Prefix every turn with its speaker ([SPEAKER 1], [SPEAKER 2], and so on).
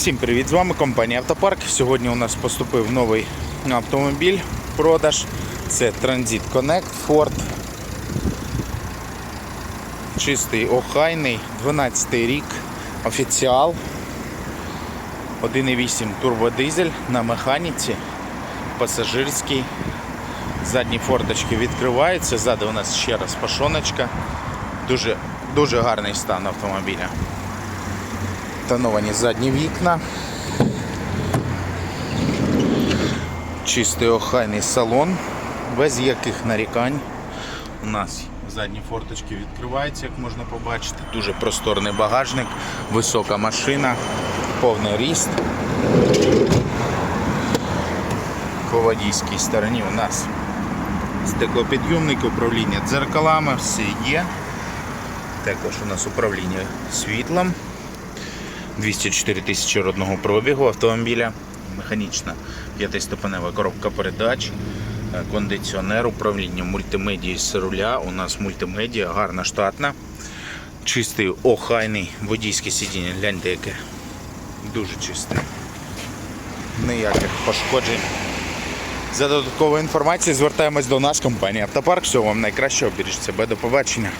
[SPEAKER 1] Всім привіт! З вами компанія Автопарк. Сьогодні у нас поступив новий автомобіль продаж. Це Transit Connect Ford. Чистий охайний, 12 рік, офіціал. 1,8 турбодизель на механіці, пасажирський. Задні форточки відкриваються, ззаду у нас ще раз пашоночка. Дуже, дуже гарний стан автомобіля. Тоновані задні вікна. Чистий охайний салон, без яких нарікань. У нас задні форточки відкриваються, як можна побачити. Дуже просторний багажник, висока машина, повний ріст. По водійській стороні у нас стеклопідйомник, управління дзеркалами, все є. Також у нас управління світлом. 204 тисячі родного пробігу автомобіля, механічна п'ятиступенева коробка передач, е, кондиціонер, управління мультимедією з руля. У нас мультимедіа, гарна штатна, чистий охайний водійське сидіння. Гляньте, яке дуже чисте. Ніяких пошкоджень. За додатковою інформацією звертаємось до нас, компанії Автопарк. Всього вам найкращого, бережіть себе, до побачення.